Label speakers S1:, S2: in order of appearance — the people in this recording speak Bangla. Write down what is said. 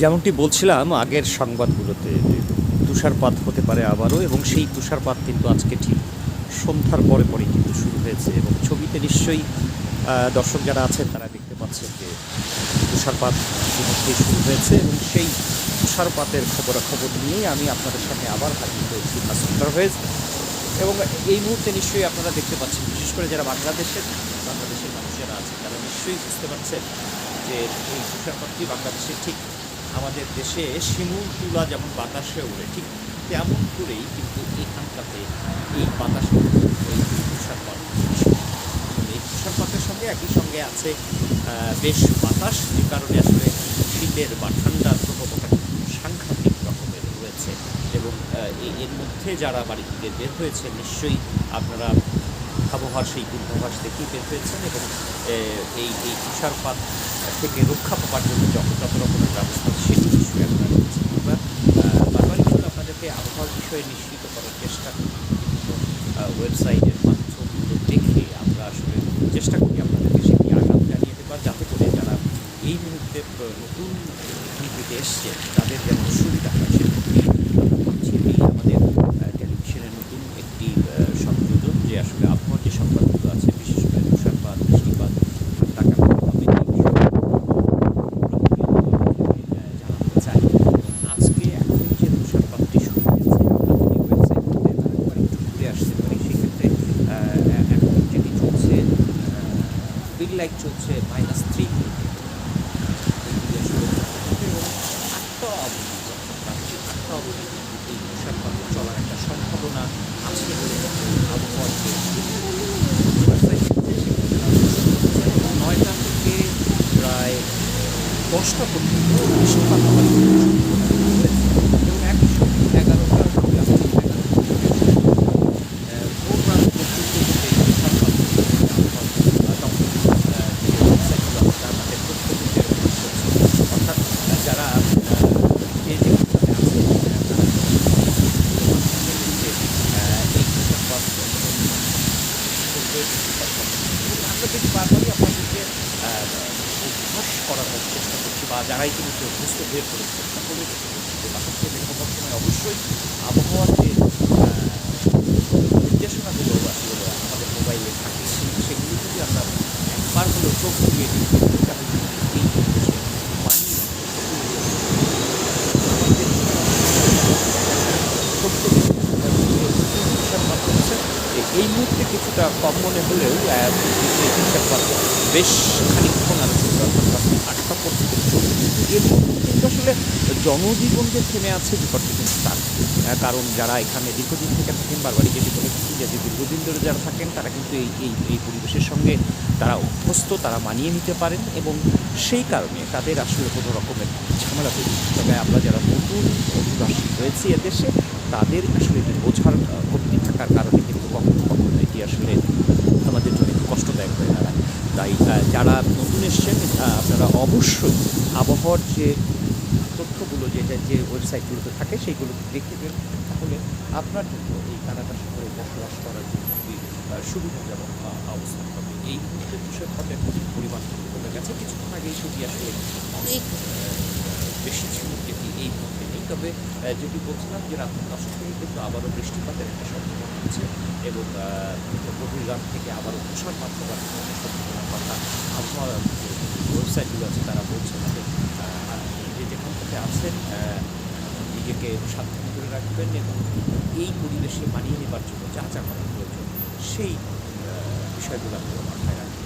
S1: যেমনটি বলছিলাম, আগের সংবাদগুলোতে তুষারপাত হতে পারে আবারও, এবং সেই তুষারপাত কিন্তু আজকে ঠিক সন্ধ্যার পরে পরে কিন্তু শুরু হয়েছে। এবং ছবিতে নিশ্চয়ই দর্শক যারা আছেন তারা দেখতে পাচ্ছেন যে তুষারপাত ইতিমধ্যেই শুরু হয়েছে এবং সেই তুষারপাতের খবরাখবর নিয়েই আমি আপনাদের সামনে আবার হাজির হয়েছি মাসুদ পারভেজ। এবং এই মুহূর্তে নিশ্চয়ই আপনারা দেখতে পাচ্ছেন, বিশেষ করে যারা বাংলাদেশের বাংলাদেশের মানুষ যারা আছেন, তারা নিশ্চয়ই বুঝতে পারছেন যে এই তুষারপাতটি বাংলাদেশের ঠিক আমাদের দেশে শিমুল, তুলা যেমন বাতাসে ওড়ে, ঠিক তেমন করেই কিন্তু এখানটাতে এই বাতাসে এই তুষারপাত এই তুষারপাতের সঙ্গে একই সঙ্গে আছে বেশ বাতাস, যে কারণে আসলে শীতের বা ঠান্ডার কিন্তু সাংঘাতিক রকমের রয়েছে। এবং এর মধ্যে যারা বাড়ি থেকে বের হয়েছে, নিশ্চয়ই আপনারা আবহাওয়ার সেই পূর্বাভাস দেখেই বের হয়েছেন এবং এই এই তুষারপাত থেকে রক্ষা পাওয়ার জন্য যত যত রকমের ব্যবস্থা সেটি নিশ্চয়ই আপনারা আহ, বারবারই কিন্তু আপনাদেরকে আবহাওয়ার বিষয়ে নিশ্চিত করার চেষ্টা করি। বিভিন্ন ওয়েবসাইটের মাধ্যমগুলো দেখে আমরা আসলে চেষ্টা করি আপনাদেরকে সেটি আগাম জানিয়ে দেবার যাতে করে যারা এই মুহূর্তে নতুন পৃথিবীতে এসছে তাদের যেন সুবিধা হয় এই আমাদের আহ, টেলিভিশনের নতুন একটি আহ, সংযোজন যে আসলে আবহাওয়ার যে সংবাদগুলো আছে? বিশেষ করে তুষারপাত বৃষ্টিপাত চাই আজকে এখন যে তুষারপাতটি শুরু হয়েছে আমরা সেক্ষেত্রে এখন চলছে বিল লাইট চলছে মাইনাস থ্রি চলার একটা সম্ভাবনা আছে বলে নয়টা থেকে প্রায় দশটা পর্যন্ত বৃষ্টিপাত হওয়ার কিন্তু সম্ভাবনা রয়েছে এবং একই সঙ্গে এগারোটা থেকে আপনি এগারোটা ভোর রাত পর্যন্ত কিন্তু এই তুষারপাত আবহাওয়া দপ্তর আহ, যে ওয়েবসাইটগুলো আছে তার মধ্যে তথ্য কিন্তু এরকম করছে অর্থাৎ আহ, যারা আহ, যে যেখানটাতে আছে আহ, তারা যে, আহ, এই তুষারপাত করবে বৃষ্টিপাত হবে। যদি বারবারই আপনাদেরকে অভ্যাস করানোর চেষ্টা করছি বা যারা ইতিমধ্যে অভ্যস্ত বের পড়েছে, চেষ্টা বলছি যে সময় অবশ্যই আবহাওয়ার যে নির্দেশনাগুলো আসলে আমাদের মোবাইলে থাকে সেগুলি যদি আমরা একবার হলেও চোখ দিয়ে দিই তাহলে কিন্তু এই জিনিসে মানিয়ে এই মুহূর্তে কিছুটা কম মনে হলেও বেশ খানিকক্ষণ আরও পর্যন্ত কিন্তু এর মধ্যে কিন্তু আসলে জনজীবন যে থেমে আছে ব্যাপারটি কিন্তু তার কারণ যারা এখানে দীর্ঘদিন থেকে থাকেন, বারবারই যেটি বলেছি যে যে দীর্ঘদিন ধরে যারা থাকেন, তারা কিন্তু এই এই এই পরিবেশের সঙ্গে তারা অভ্যস্ত, তারা মানিয়ে নিতে পারেন এবং সেই কারণে তাদের আসলে কোনো রকমের ঝামেলা তৈরি তবে আমরা যারা নতুন অধিবাসী হয়েছি এদেশে, তাদের আসলে বোঝার আহ, কমতি থাকার কারণে কিন্তু কখনো কখনো এটি আসলে আমাদের জন্য একটু কষ্টদায়ক হয়ে দাঁড়ায় তাই আহ, যারা নতুন এসছেন আপনারা অবশ্যই আবহাওয়ার যে তথ্যগুলো যেটা যে ওয়েবসাইটগুলোতে থাকে সেইগুলো দেখে দেন তাহলে আপনার জন্য এই কানাডা শহরে বসবাস করার জন্য সুবিধাজনক অবস্থান অবস্থা হবে, এই মুহূর্তে বিষয় তুষারপাতের পরিমাণ কমে গেছে। কিছুক্ষণ আগে ছবি আসলে অনেক আহ, বেশি ছিল যেটি এই মুহূর্তে নেই তবে যেটি বলছিলাম যে রাত দশটা থেকে কিন্তু আবারও বৃষ্টিপাতের একটা সম্ভাবনা আছে এবং গভীর রাত থেকে আবারও হওয়ার একটা সম্ভাবনার কথা আবহাওয়া ওয়েবসাইটগুলো আছে তারা বলছে তাদের যে যেখান থেকে আহ, নিজেকে সাবধান করে রাখবেন এবং এই পরিবেশে মানিয়ে নেবার জন্য যা যা করা প্রয়োজন সেই বিষয়গুলো আপনারা মাথায় রাখবেন।